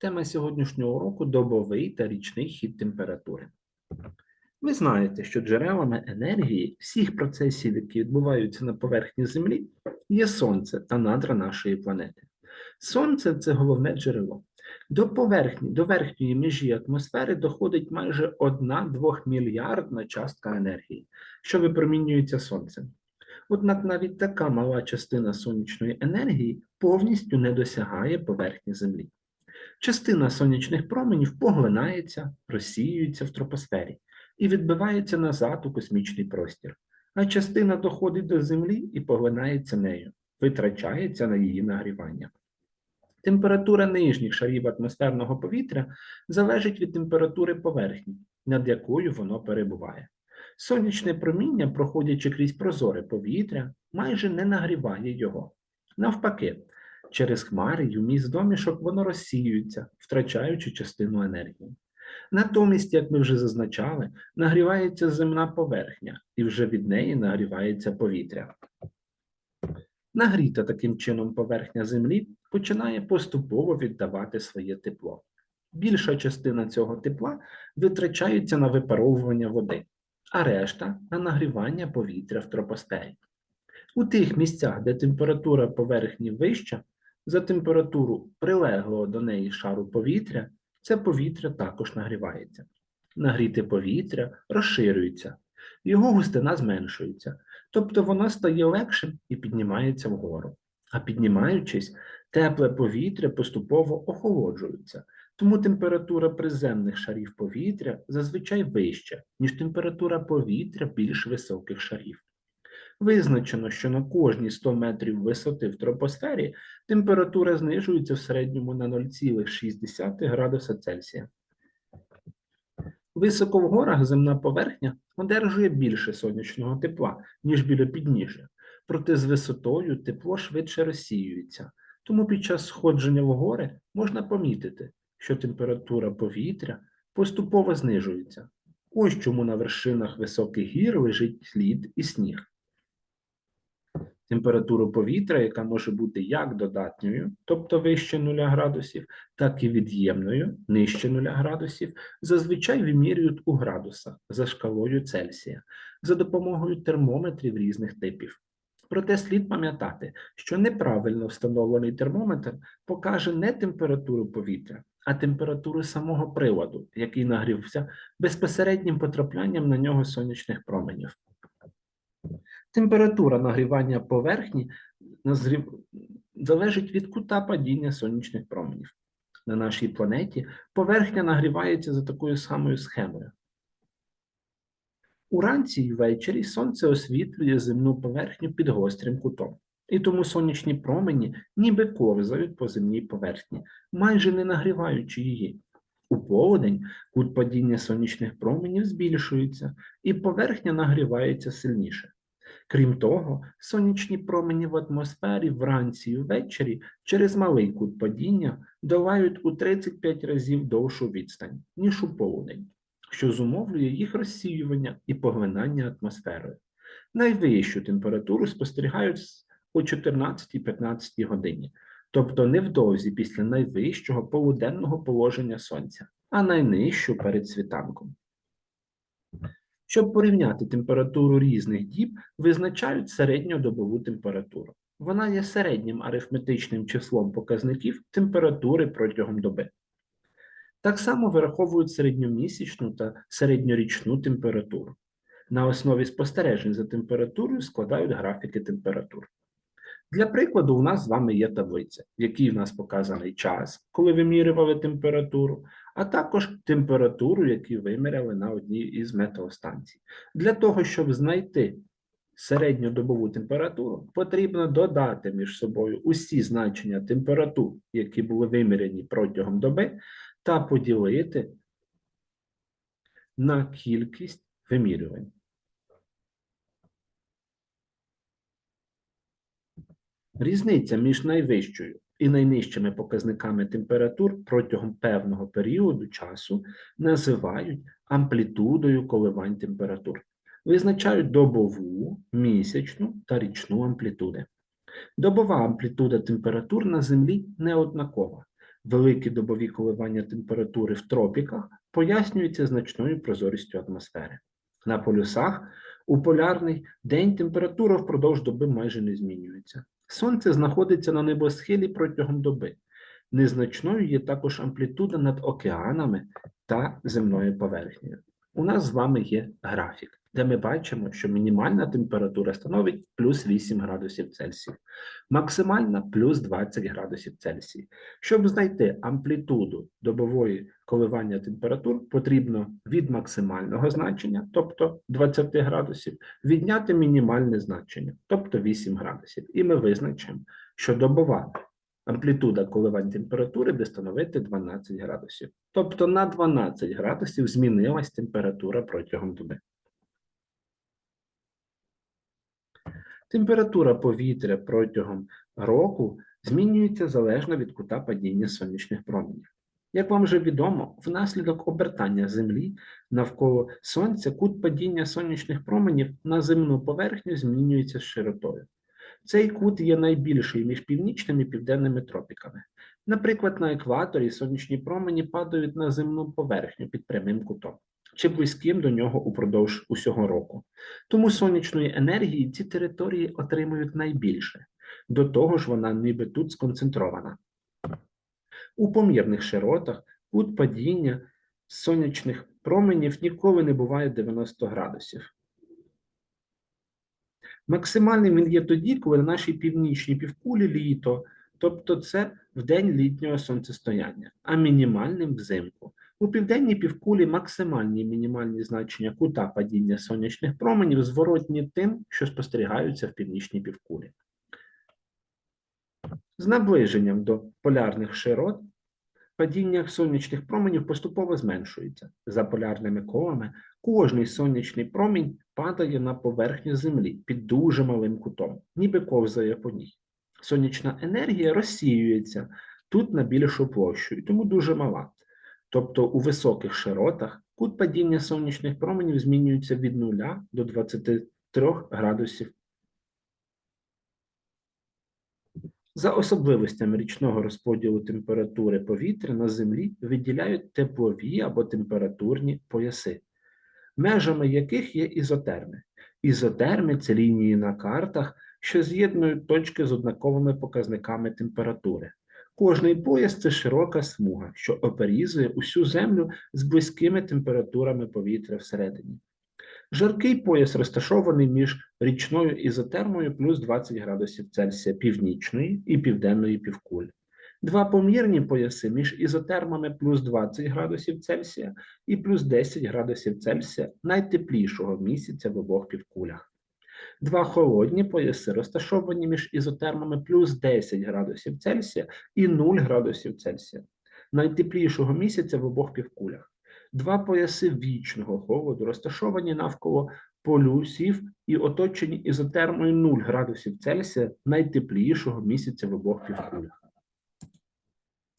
Тема сьогоднішнього уроку добовий та річний хід температури. Ви знаєте, що джерелами енергії всіх процесів, які відбуваються на поверхні Землі, є Сонце та надра нашої планети. Сонце це головне джерело. До поверхні, до верхньої межі атмосфери доходить майже 1-2 мільярдна частка енергії, що випромінюється сонцем. Однак навіть така мала частина сонячної енергії повністю не досягає поверхні Землі. Частина сонячних променів поглинається, розсіюється в тропосфері і відбивається назад у космічний простір, а частина доходить до Землі і поглинається нею, витрачається на її нагрівання. Температура нижніх шарів атмосферного повітря залежить від температури поверхні, над якою воно перебуває. Сонячне проміння, проходячи крізь прозоре повітря, майже не нагріває його. Навпаки, через хмари й уміст домішок воно розсіюється, втрачаючи частину енергії. Натомість, як ми вже зазначали, нагрівається земна поверхня, і вже від неї нагрівається повітря. Нагріта таким чином поверхня Землі починає поступово віддавати своє тепло. Більша частина цього тепла витрачається на випаровування води, а решта на нагрівання повітря в тропосфері. У тих місцях, де температура поверхні вища, за температуру прилеглого до неї шару повітря, це повітря також нагрівається. Нагріте повітря розширюється, його густина зменшується, тобто воно стає легшим і піднімається вгору. А піднімаючись, тепле повітря поступово охолоджується, тому температура приземних шарів повітря зазвичай вища, ніж температура повітря більш високих шарів. Визначено, що на кожні 100 метрів висоти в тропосфері температура знижується в середньому на 0,6 градуса Цельсія. Високо в горах земна поверхня одержує більше сонячного тепла, ніж біля підніжжя, проте з висотою тепло швидше розсіюється, тому під час сходження в гори можна помітити, що температура повітря поступово знижується. Ось чому на вершинах високих гір лежить лід і сніг. Температуру повітря, яка може бути як додатньою, тобто вище 0 градусів, так і від'ємною, нижче 0 градусів, зазвичай вимірюють у градусах за шкалою Цельсія за допомогою термометрів різних типів. Проте слід пам'ятати, що неправильно встановлений термометр покаже не температуру повітря, а температуру самого приладу, який нагрівся безпосереднім потраплянням на нього сонячних променів. Температура нагрівання поверхні залежить від кута падіння сонячних променів. На нашій планеті поверхня нагрівається за такою самою схемою. Уранці й ввечері сонце освітлює земну поверхню під гострим кутом, і тому сонячні промені ніби ковзають по земній поверхні, майже не нагріваючи її. У полудень кут падіння сонячних променів збільшується, і поверхня нагрівається сильніше. Крім того, сонячні промені в атмосфері вранці і ввечері через малий кут падіння долають у 35 разів довшу відстань, ніж у полудень, що зумовлює їх розсіювання і поглинання атмосферою. Найвищу температуру спостерігають о 14-15 годині, тобто невдовзі після найвищого полуденного положення сонця, а найнижчу перед світанком. Щоб порівняти температуру різних діб, визначають середньодобову температуру. Вона є середнім арифметичним числом показників температури протягом доби. Так само вираховують середньомісячну та середньорічну температуру. На основі спостережень за температурою складають графіки температур. Для прикладу, у нас з вами є таблиця, в якій в нас показаний час, коли вимірювали температуру, а також температуру, яку виміряли на одній із метеостанцій. Для того, щоб знайти середньодобову температуру, потрібно додати між собою усі значення температур, які були виміряні протягом доби, та поділити на кількість вимірювань. Різниця між найвищою і найнижчими показниками температур протягом певного періоду часу називають амплітудою коливань температур. Визначають добову, місячну та річну амплітуди. Добова амплітуда температур на Землі неоднакова. великі добові коливання температури в тропіках пояснюються значною прозорістю атмосфери. На полюсах у полярний день температура впродовж доби майже не змінюється. Сонце знаходиться на небосхилі протягом доби. Незначною є також амплітуда над океанами та земною поверхнею. У нас з вами є графік, де ми бачимо, що мінімальна температура становить плюс 8 градусів Цельсія, максимальна плюс 20 градусів Цельсія. Щоб знайти амплітуду добової коливання температур, потрібно від максимального значення, тобто 20 градусів, відняти мінімальне значення, тобто 8 градусів. І ми визначимо, що добова амплітуда коливань температури буде становити 12 градусів. Тобто на 12 градусів змінилась температура протягом доби. Температура повітря протягом року змінюється залежно від кута падіння сонячних променів. Як вам вже відомо, внаслідок обертання Землі навколо Сонця кут падіння сонячних променів на земну поверхню змінюється з широтою. Цей кут є найбільший між північними і південними тропіками. Наприклад, на екваторі сонячні промені падають на земну поверхню під прямим кутом чи близьким до нього упродовж усього року. Тому сонячної енергії ці території отримують найбільше. До того ж, вона ніби тут сконцентрована. У помірних широтах кут падіння сонячних променів ніколи не буває 90 градусів. Максимальним він є тоді, коли на нашій північній півкулі літо, тобто це в день літнього сонцестояння, а мінімальним взимку. У південній півкулі максимальні і мінімальні значення кута падіння сонячних променів зворотні тим, що спостерігаються в північній півкулі. З наближенням до полярних широт падіння сонячних променів поступово зменшується. За полярними колами кожний сонячний промінь падає на поверхню Землі під дуже малим кутом, ніби ковзає по ній. Сонячна енергія розсіюється тут на більшу площу, і тому дуже мала. Тобто у високих широтах кут падіння сонячних променів змінюється від 0 до 23 градусів. За особливостями річного розподілу температури повітря на Землі виділяють теплові або температурні пояси, межами яких є ізотерми. Ізотерми це лінії на картах, що з'єднують точки з однаковими показниками температури. Кожний пояс це широка смуга, що оперізує усю землю з близькими температурами повітря всередині. Жаркий пояс розташований між річною ізотермою плюс 20 градусів Цельсія північної і південної півкулі. Два помірні пояси між ізотермами плюс 20 градусів Цельсія і плюс 10 градусів Цельсія найтеплішого місяця в обох півкулях. Два холодні пояси розташовані між ізотермами плюс 10 градусів Цельсія і 0 градусів Цельсія, найтеплішого місяця в обох півкулях. Два пояси вічного холоду розташовані навколо полюсів і оточені ізотермою 0 градусів Цельсія найтеплішого місяця в обох півкулях.